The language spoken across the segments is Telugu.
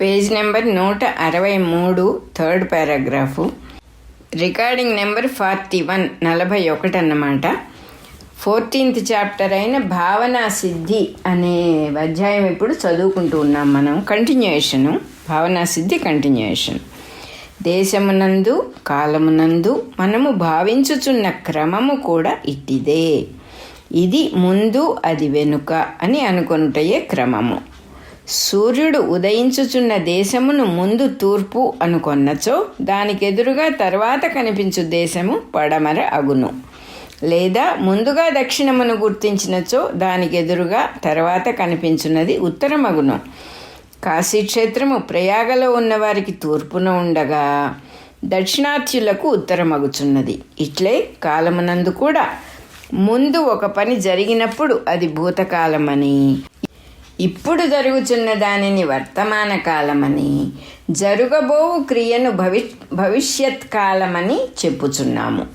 పేజ్ నెంబర్ నూట అరవై మూడు third paragraph. Recording number forty one నలభై ఒకటి అన్నమాట. ఫోర్టీన్త్ చాప్టర్ అయిన భావనా సిద్ధి అనే అధ్యాయం ఇప్పుడు చదువుకుంటూ ఉన్నాం మనం. కంటిన్యూయేషను. భావనా సిద్ధి కంటిన్యూయేషన్. దేశమునందు కాలమునందు మనము భావించుచున్న క్రమము కూడా ఇట్టిదే ఇది ముందు అది వెనుక అని అనుకుంటయే క్రమము. సూర్యుడు ఉదయించుచున్న దేశమును ముందు తూర్పు అనుకొన్నచో దానికెదురుగా తర్వాత కనిపించు దేశము పడమర అగును. లేదా ముందుగా దక్షిణమును గుర్తించినచో దానికెదురుగా తర్వాత కనిపించున్నది ఉత్తరమగును. కాశీక్షేత్రము ప్రయాగలో ఉన్నవారికి తూర్పున ఉండగా దక్షిణార్థ్యులకు ఉత్తరమగుచున్నది. ఇట్లే కాలమునందు కూడా. ముందు ఒక పని జరిగినప్పుడు అది భూతకాలమని. ఇప్పుడు జరుగుచున్న దానిని వర్తమాన కాలమని జరుగబోవు క్రియను భవి భవిష్యత్ కాలమని చెప్పుచున్నాము.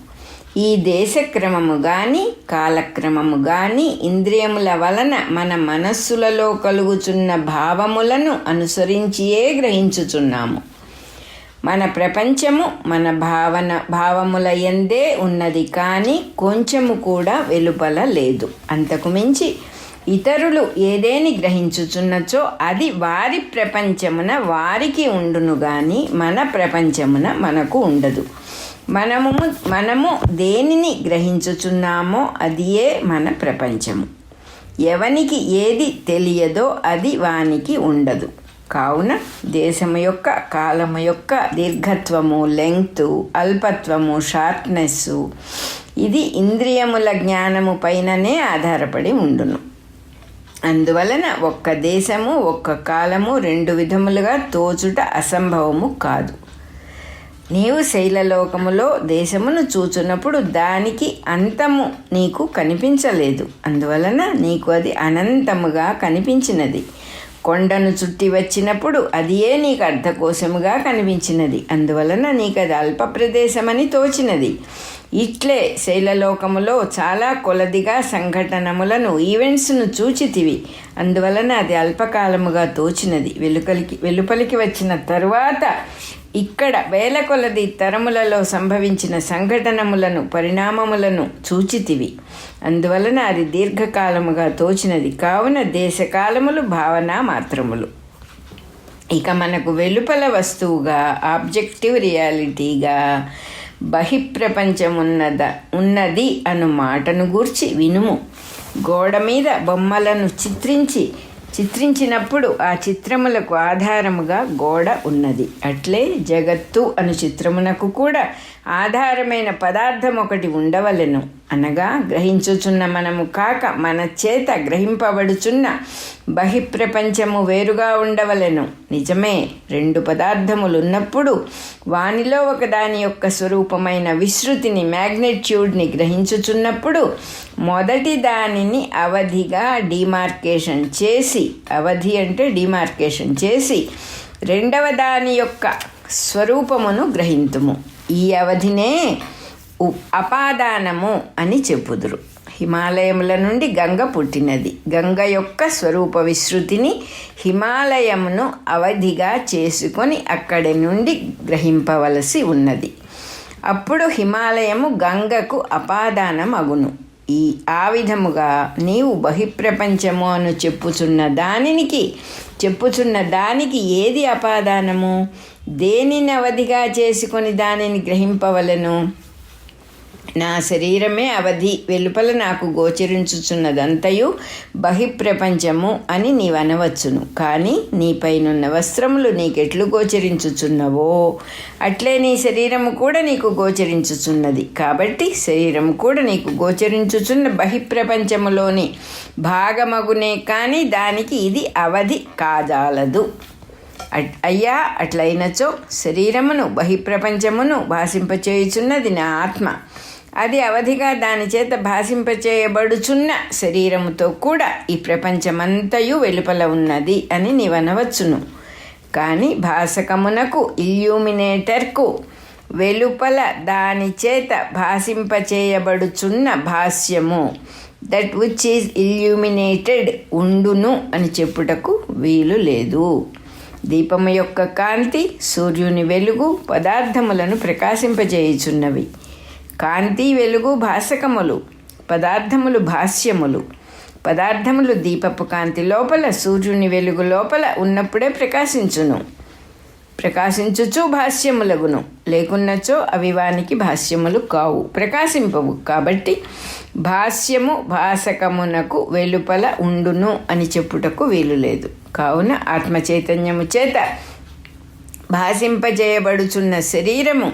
ఈ దేశక్రమము గాని కాలక్రమము గాని ఇంద్రియముల వలన మన మనస్సులలో కలుగుచున్న భావములను అనుసరించియే గ్రహించుచున్నాము. మన ప్రపంచము మన భావన భావముల ఎందే ఉన్నది కానీ కొంచెము కూడా వెలుపల లేదు. అంతకు మించి ఇతరులు ఏదేని గ్రహించుచున్నచో అది వారి ప్రపంచమున వారికి ఉండును గాని మన ప్రపంచమున మనకు ఉండదు. మనము మనము దేనిని గ్రహించుచున్నామో అదియే మన ప్రపంచము. ఎవనికి ఏది తెలియదో అది వానికి ఉండదు. కావున దేశము యొక్క కాలము యొక్క దీర్ఘత్వము లెంగ్త్ అల్పత్వము షార్ప్నెస్సు ఇది ఇంద్రియముల జ్ఞానము పైననే ఆధారపడి ఉండును. అందువలన ఒక్క దేశము ఒక్క కాలము రెండు విధములుగా తోచుట అసంభవము కాదు. నీవు శైలలోకములో దేశమును చూచున్నప్పుడు దానికి అంతము నీకు కనిపించలేదు. అందువలన నీకు అది అనంతముగా కనిపించినది. కొండను చుట్టి వచ్చినప్పుడు అదియే నీకు అర్ధకోశముగా కనిపించినది. అందువలన నీకు అది అల్ప ప్రదేశమని తోచినది. ఇట్లే శైలలోకములో చాలా కొలదిగా సంఘటనములను ఈవెంట్స్ను చూచితివి. అందువలన అది అల్పకాలముగా తోచినది. వెలుకలికి వెలుపలికి వచ్చిన తరువాత ఇక్కడ వేల కొలది తరములలో సంభవించిన సంఘటనములను పరిణామములను చూచితివి అందువలన అది దీర్ఘకాలముగా తోచినది కావున దేశకాలములు భావన మాత్రములు. ఇక మనకు వెలుపల వస్తువుగా ఆబ్జెక్టివ్ రియాలిటీగా బహిప్రపంచమున్నద ఉన్నది అను మాటను గూర్చి వినుము. గోడ మీద బొమ్మలను చిత్రించి చిత్రించినప్పుడు ఆ చిత్రములకు ఆధారముగా గోడ ఉన్నది. అట్లే జగత్తు అను చిత్రమునకు కూడా ఆధారమైన పదార్థం ఒకటి ఉండవలెను. అనగా గ్రహించుచున్న మనము కాక మన చేత గ్రహింపబడుచున్న బహిప్రపంచము వేరుగా ఉండవలెను. నిజమే రెండు పదార్థములు ఉన్నప్పుడు వానిలో ఒక దాని యొక్క స్వరూపమైన విశ్రుతిని మ్యాగ్నెట్యూడ్ని గ్రహించుచున్నప్పుడు మొదటి దానిని అవధిగా డిమార్కేషన్ చేసి అవధి అంటే డిమార్కేషన్ చేసి రెండవ దాని యొక్క స్వరూపమును గ్రహింతుము. ఈ అవధినే అపాదానము అని చెప్పుదురు. హిమాలయముల నుండి గంగ పుట్టినది. గంగ యొక్క స్వరూప విశృతిని హిమాలయమును అవధిగా చేసుకొని అక్కడి నుండి గ్రహింపవలసి ఉన్నది. అప్పుడు హిమాలయము గంగకు అపాదానం అగును ఈ ఆ విధముగా నీవు బహిప్రపంచము అను చెప్పుచున్న దానికి చెప్పుచున్న దానికి ఏది అపాదానము? దేనిని అవధిగా చేసుకొని దానిని గ్రహింపవలను? నా శరీరమే అవధి వెలుపల నాకు గోచరించుచున్నదంతయు బహిప్రపంచము అని నీవనవచ్చును. కానీ నీపైనున్న వస్త్రములు నీకెట్లు గోచరించుచున్నవో? అట్లే నీ శరీరము కూడా నీకు గోచరించుచున్నది. కాబట్టి శరీరం కూడా నీకు గోచరించుచున్న బహిప్రపంచములోని భాగమగునే కానీ దానికి ఇది అవధి కాజాలదు. అట్- అయ్యా అట్లయినచో శరీరమును బహిప్రపంచమును భాషింపచేయుచున్నది నా ఆత్మ. అది అవధిగా దాని చేత భాషింపచేయబడుచున్న శరీరముతో కూడా ఈ ప్రపంచమంతయు వెలుపల ఉన్నది అని నీవనవచ్చును. కానీ భాషకమునకు ఇల్యూమినేటర్కు వెలుపల దాని చేత భాషింపచేయబడుచున్న భాష్యము దట్ విచ్ ఈజ్ ఇల్యూమినేటెడ్ ఉండును అని చెప్పుటకు వీలు లేదు. దీపము యొక్క కాంతి సూర్యుని వెలుగు పదార్థములను ప్రకాశింపజేయుచున్నవి. కాంతి వెలుగు భాసకములు పదార్థములు భాష్యములు. పదార్థములు దీపపు కాంతి లోపల సూర్యుని వెలుగు లోపల ఉన్నప్పుడే ప్రకాశించును. ప్రకాశించుచు భాష్యములగును. లేకున్నచో అవి వానికి భాష్యములు కావు ప్రకాశింపవు. కాబట్టి భాష్యము భాసకమునకు వెలుపల ఉండును అని చెప్పుటకు వీలు లేదు. కావున ఆత్మచైతన్యము చేత భాషింపజేయబడుచున్న శరీరము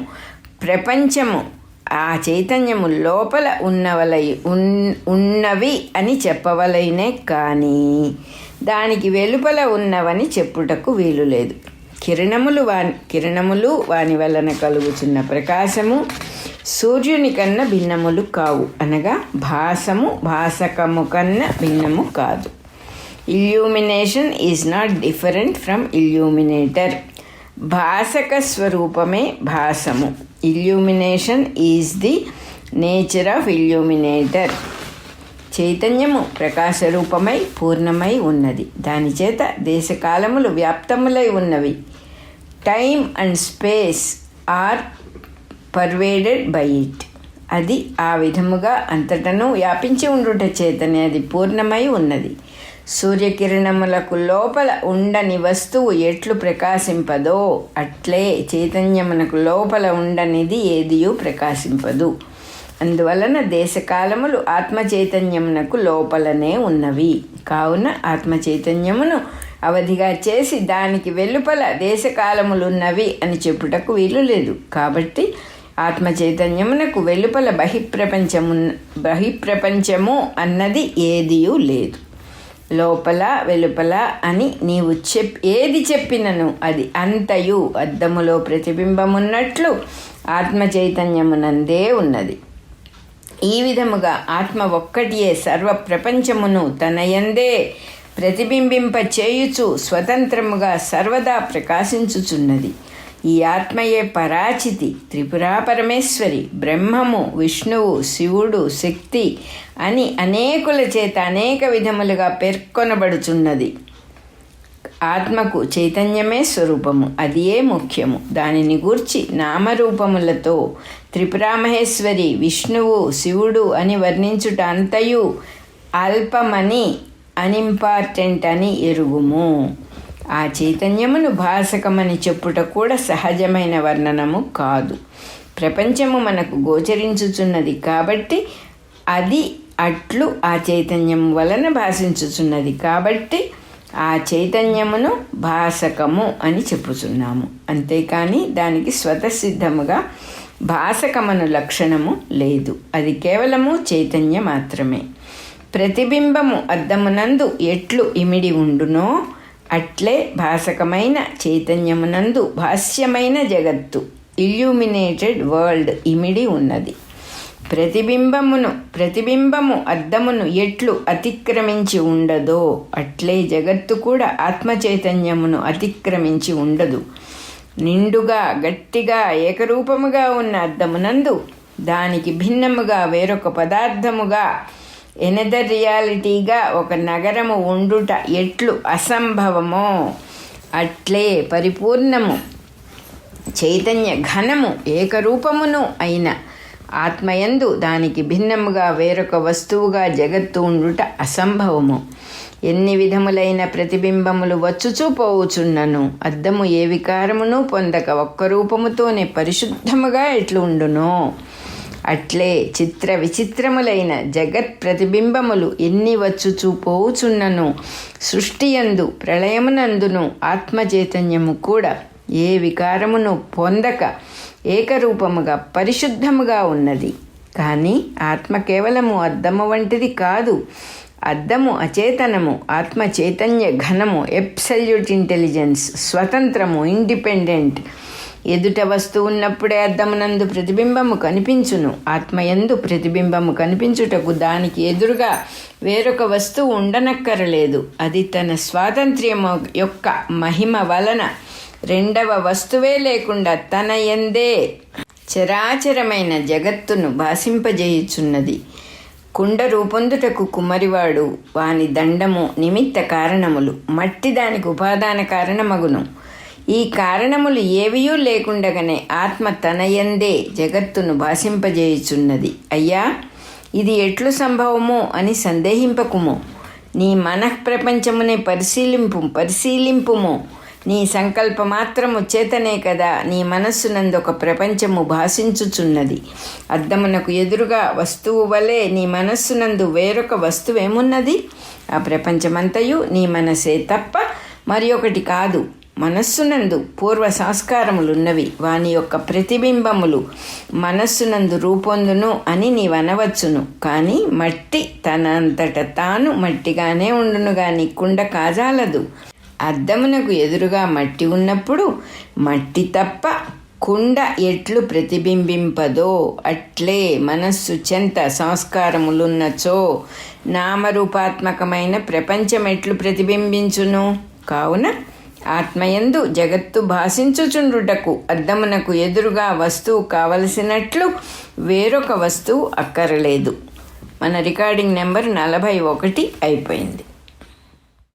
ప్రపంచము ఆ చైతన్యము లోపల ఉన్నవలై ఉన్ ఉన్నవి అని చెప్పవలైనే కానీ దానికి వెలుపల ఉన్నవని చెప్పుటకు వీలు లేదు. కిరణములు వాని కిరణములు వాని వలన కలుగుచున్న ప్రకాశము సూర్యుని కన్నా భిన్నములు కావు. అనగా భాసము భాసకము కన్నా భిన్నము కాదు. Illumination is not different from illuminator భాసక స్వరూపమే భాసము. Illumination is the nature of illuminator చైతన్యము ప్రకాశ రూపమై పూర్ణమై ఉన్నది. దానిచేత దేశకాలములు వ్యాప్తములై ఉన్నవి. Time and space are pervaded by it అది ఆ విధముగా అంతటను వ్యాపించి ఉండుట చేతనే అది పూర్ణమై ఉన్నది. సూర్యకిరణములకు లోపల ఉండని వస్తువు ఎట్లు ప్రకాశింపదో అట్లే చైతన్యమునకు లోపల ఉండనిది ఏదియూ ప్రకాశింపదు. అందువలన దేశకాలములు ఆత్మచైతన్యమునకు లోపలనే ఉన్నవి. కావున ఆత్మచైతన్యమును అవధిగా చేసి దానికి వెలుపల దేశకాలములున్నవి అని చెప్పుటకు వీలు లేదు. కాబట్టి ఆత్మచైతన్యమునకు వెలుపల బహిప్రపంచము బహిప్రపంచము అన్నది ఏదియూ లేదు. లోపల వెలుపల అని నీవు చెప్ ఏది చెప్పినను అది అంతయు అద్దములో ప్రతిబింబమున్నట్లు ఆత్మ చైతన్యమునందే ఉన్నది. ఈ విధముగా ఆత్మ ఒక్కటియే సర్వ ప్రపంచమును తనయందే ప్రతిబింబింప చేయుచు స్వతంత్రముగా సర్వదా ప్రకాశించుచున్నది. ఈ ఆత్మయే పరాచితి త్రిపురా పరమేశ్వరి బ్రహ్మము విష్ణువు శివుడు శక్తి అని అనేకుల చేత అనేక విధములుగా పేర్కొనబడుచున్నది. ఆత్మకు చైతన్యమే స్వరూపము అదియే ముఖ్యము. దానిని గూర్చి నామరూపములతో త్రిపురామహేశ్వరి విష్ణువు శివుడు అని వర్ణించుట అంతయు అల్పమని అన్ఇంపార్టెంట్ అని ఎరుగుము. ఆ చైతన్యమును భాసకమని చెప్పుట కూడా సహజమైన వర్ణనము కాదు. ప్రపంచము మనకు గోచరించుచున్నది కాబట్టి అది అట్లు ఆ చైతన్యం వలన భాషించుచున్నది కాబట్టి ఆ చైతన్యమును భాసకము అని చెప్పుచున్నాము. అంతేకాని దానికి స్వతసిద్ధముగా భాసకమను లక్షణము లేదు. అది కేవలము చైతన్య మాత్రమే. ప్రతిబింబము అద్దమునందు ఎట్లు ఇమిడి ఉండునో అట్లే భాసకమైన చైతన్యమునందు భాష్యమైన జగత్తు ఇల్యూమినేటెడ్ వరల్డ్ ఇమిడి ఉన్నది. ప్రతిబింబమును ప్రతిబింబము అద్దమును ఎట్లు అతిక్రమించి ఉండదో అట్లే జగత్తు కూడా ఆత్మ చైతన్యమును అతిక్రమించి ఉండదు. నిండుగా గట్టిగా ఏకరూపముగా ఉన్న అద్దమునందు దానికి భిన్నముగా వేరొక పదార్థముగా ఎనదర్ రియాలిటీగా ఒక నగరము ఉండుట ఎట్లు అసంభవమో అట్లే పరిపూర్ణము. చైతన్య ఘనము ఏకరూపమును అయిన ఆత్మయందు దానికి భిన్నముగా వేరొక వస్తువుగా జగత్తు ఉండుట అసంభవము. ఎన్ని విధములైన ప్రతిబింబములు వచ్చుచూ పోవుచున్నను అద్దము ఏ వికారమును పొందక ఒక్క రూపముతోనే పరిశుద్ధముగా ఎట్లు ఉండునో. అట్లే చిత్ర విచిత్రములైన జగత్ ప్రతిబింబములు ఎన్ని వచ్చు పోవుచున్నను. సృష్టియందు ప్రళయమునందును ఆత్మచైతన్యము కూడా ఏ వికారమును పొందక ఏకరూపముగా పరిశుద్ధముగా ఉన్నది. కానీ ఆత్మ కేవలము అద్దము వంటిది కాదు. అద్దము అచేతనము ఆత్మ చైతన్య ఘనము ఎప్సల్యూట్ ఇంటెలిజెన్స్ స్వతంత్రము ఇండిపెండెంట్ ఎదుట వస్తువు ఉన్నప్పుడే అద్దమునందు ప్రతిబింబము కనిపించును. ఆత్మయందు ప్రతిబింబము కనిపించుటకు దానికి ఎదురుగా వేరొక వస్తువు ఉండనక్కరలేదు. అది తన స్వాతంత్ర్యము యొక్క మహిమ వలన రెండవ వస్తువే లేకుండా తన ఎందే చరాచరమైన జగత్తును భాషింపజేయుచున్నది కుండ రూపొందుటకు కుమ్మరివాడు వాని దండము నిమిత్త కారణములు. మట్టి దానికి ఉపాదాన కారణమగును. ఈ కారణములు ఏవియూ లేకుండగానే ఆత్మ తనయందే జగత్తును భాషింపజేయుచున్నది అయ్యా ఇది ఎట్లు సంభవమో అని సందేహింపకుము. నీ మనఃప్రపంచమునే పరిశీలింపు పరిశీలింపుము. నీ సంకల్ప మాత్రము చేతనే కదా నీ మనస్సునందొక ఒక ప్రపంచము భాషించుచున్నది. అద్దమునకు ఎదురుగా వస్తువు వలె నీ మనస్సునందు వేరొక వస్తువేమున్నది? ఆ ప్రపంచమంతయు నీ మనసే తప్ప మరి ఒకటి కాదు. మనస్సునందు పూర్వ సంస్కారములున్నవి. వాని యొక్క ప్రతిబింబములు మనస్సునందు రూపొందును అని నీవనవచ్చును. కానీ మట్టి తనంతట తాను మట్టిగానే ఉండును గాని కుండ కాజాలదు. అద్దమునకు ఎదురుగా మట్టి ఉన్నప్పుడు మట్టి తప్ప కుండ ఎట్లు ప్రతిబింబింపదో అట్లే మనస్సు చెంత సంస్కారములున్నచో నామరూపాత్మకమైన ప్రపంచం ఎట్లు ప్రతిబింబించును. కావున ఆత్మయందు జగత్తు భాషించుచుండుటకు అద్దమునకు ఎదురుగా వస్తువు కావలసినట్లు వేరొక వస్తువు అక్కరలేదు. మన రికార్డింగ్ నెంబర్ నలభై ఒకటి అయిపోయింది.